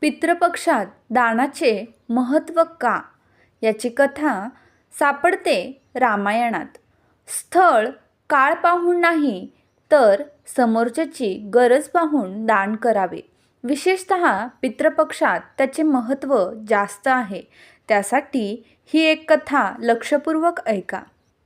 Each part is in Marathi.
पितृपक्षात दानाचे महत्त्व का? याची कथा सापडते रामायणात. स्थळ काळ पाहून नाही तर समोरच्याची गरज पाहून दान करावे. विशेषत पितृपक्षात त्याचे महत्त्व जास्त आहे. त्यासाठी ही एक कथा लक्षपूर्वक ऐका.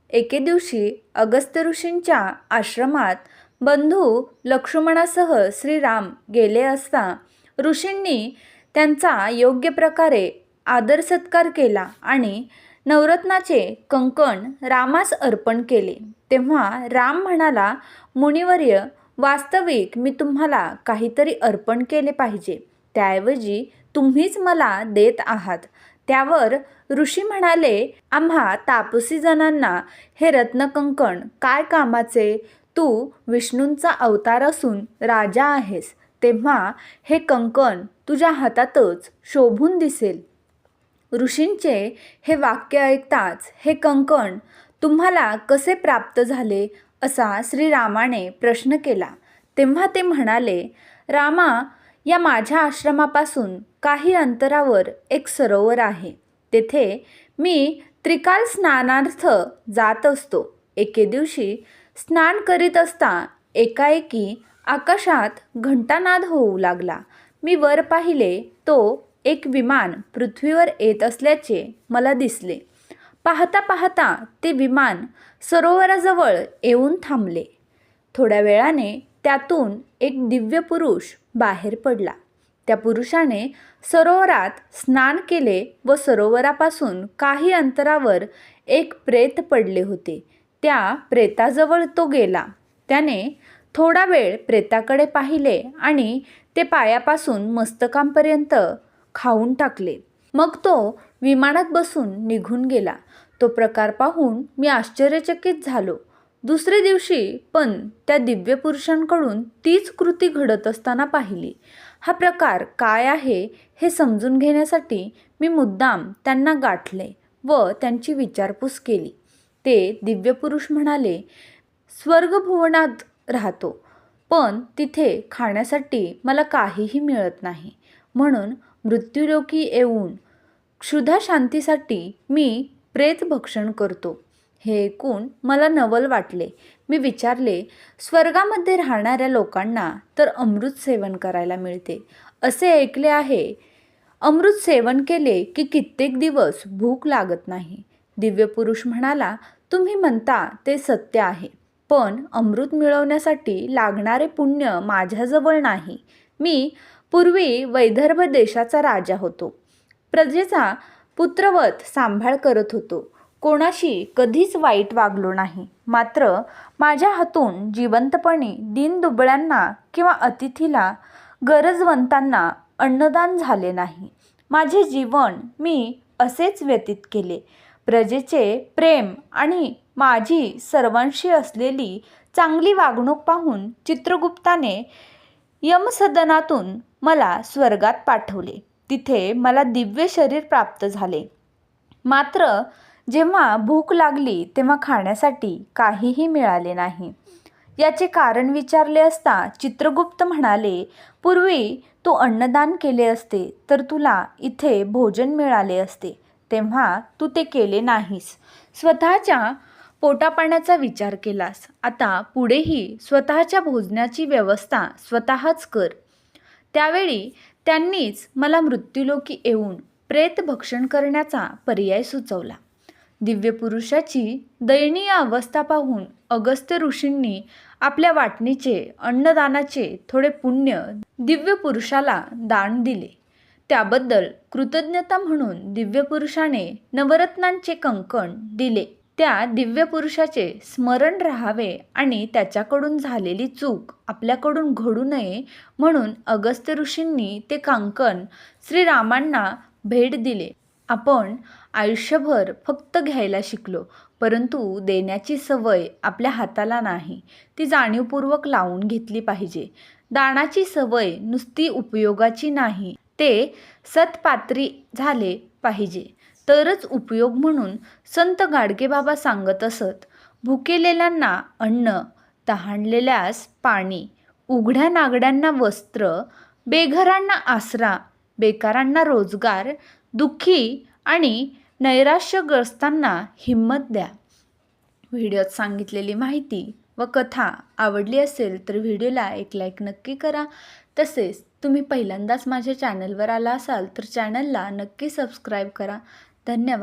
एके दिवशी अगस्त्य ऋषींच्या आश्रमात बंधू लक्ष्मणासह श्रीराम गेले असता ऋषींनी त्यांचा योग्य प्रकारे आदर सत्कार केला आणि नवरत्नाचे कंकण रामास अर्पण केले. तेव्हा राम म्हणाला मुनिवर्य वास्तविक मी तुम्हाला काहीतरी अर्पण केले पाहिजे. त्याऐवजी तुम्हीच मला देत आहात. त्यावर ऋषी म्हणाले आम्हा तापसी जणांना हे रत्नकंकण काय कामाचे? तू विष्णूंचा अवतार असून राजा आहेस. तेव्हा हे कंकण तुझ्या हातातच शोभून दिसेल. ऋषींचे हे वाक्य ऐकताच हे कंकण तुम्हाला कसे प्राप्त झाले असा श्रीरामाने प्रश्न केला. तेव्हा ते म्हणाले रामा या माझ्या आश्रमापासून काही अंतरावर एक सरोवर आहे. तेथे मी त्रिकाल स्नानार्थ जात असतो. एके दिवशी स्नान करीत असता एकाएकी आकाशात घंटानाद होऊ लागला. मी वर पाहिले तो एक विमान पृथ्वीवर येत असल्याचे मला दिसले. पाहता पाहता ते विमान सरोवराजवळ येऊन थांबले. थोड्या वेळाने त्यातून एक दिव्य पुरुष बाहेर पडला. त्या पुरुषाने सरोवरात स्नान केले व सरोवरापासून काही अंतरावर एक प्रेत पडले होते. त्या प्रेताजवळ तो गेला. त्याने थोडा वेळ प्रेताकडे पाहिले आणि ते पायापासून मस्तकांपर्यंत खाऊन टाकले. मग तो विमानात बसून निघून गेला. तो प्रकार पाहून मी आश्चर्यचकित झालो. दुसरे दिवशी पण त्या दिव्य पुरुषांकडून तीच कृती घडत असताना पाहिली. हा प्रकार काय आहे हे समजून घेण्यासाठी मी मुद्दाम त्यांना गाठले व त्यांची विचारपूस केली. ते दिव्य पुरुष म्हणाले स्वर्गभुवनात राहतो. पण तिथे खाण्यासाठी मला काहीही मिळत नाही. म्हणून मृत्यूलोकी येऊन क्षुधा शांतीसाठी मी प्रेत भक्षण करतो. हे ऐकून मला नवल वाटले. मी विचारले स्वर्गामध्ये राहणाऱ्या लोकांना तर अमृत सेवन करायला मिळते. असे ऐकले आहे. अमृत सेवन केले की कित्येक दिवस भूक लागत नाही. दिव्य पुरुष म्हणाला तुम्ही म्हणता ते सत्य आहे. पण अमृत मिळवण्यासाठी लागणारे पुण्य माझ्याजवळ नाही. मी पूर्वी वैदर्भ देशाचा राजा होतो. प्रजेचा पुत्रवत सांभाळ करत होतो. कोणाशी कधीच वाईट वागलो नाही. मात्र माझ्या हातून जिवंतपणी दीनदुबळ्यांना किंवा अतिथीला गरजवंतांना अन्नदान झाले नाही. माझे जीवन मी असेच व्यतीत केले. प्रजेचे प्रेम आणि माझी सर्वांशी असलेली चांगली वागणूक पाहून चित्रगुप्ताने यमसदनातून मला स्वर्गात पाठवले. तिथे मला दिव्य शरीर प्राप्त झाले. मात्र जेव्हा भूक लागली तेव्हा खाण्यासाठी काहीही मिळाले नाही. याचे कारण विचारले असता चित्रगुप्त म्हणाले पूर्वी तू अन्नदान केले असते तर तुला इथे भोजन मिळाले असते. तेव्हा तू ते केले नाहीस. स्वतःच्या पोटापाण्याचा विचार केलास. आता पुढेही स्वतःच्या भोजनाची व्यवस्था स्वतःच कर. त्यावेळी त्यांनीच मला मृत्यूलोकी येऊन प्रेत भक्षण करण्याचा पर्याय सुचवला. दिव्य पुरुषाची दयनीय अवस्था पाहून अगस्त्य ऋषींनी आपल्या वाटणीचे अन्नदानाचे थोडे पुण्य दिव्य पुरुषाला दान दिले. त्याबद्दल कृतज्ञता म्हणून दिव्य पुरुषाने नवरत्नांचे कंकण दिले. त्या दिव्य पुरुषाचे स्मरण राहावे आणि त्याच्याकडून झालेली चूक आपल्याकडून घडू नये म्हणून अगस्त्य ऋषींनी ते कंकण श्रीरामांना भेट दिले. आपण आयुष्यभर फक्त घ्यायला शिकलो परंतु देण्याची सवय आपल्या हाताला नाही. ती जाणीवपूर्वक लावून घेतली पाहिजे. दानाची सवय नुसती उपयोगाची नाही. ते सत्पात्री झाले पाहिजे. तरच उपयोग म्हणून संत गाडगेबाबा सांगत असत भुकेलेल्यांना अन्न तहानलेल्यास पाणी उघड्या नागड्यांना वस्त्र बेघरांना आसरा बेकारांना रोजगार दुःखी आणि नैराश्यग्रस्तांना हिंमत द्या. व्हिडिओत सांगितलेली माहिती व कथा आवडली असेल तर व्हिडिओला एक लाईक नक्की करा. तसेच तुम्ही पहिल्यांदाच माझ्या चॅनलवर आला असाल तर चॅनलला नक्की सबस्क्राईब करा. धन्यवाद.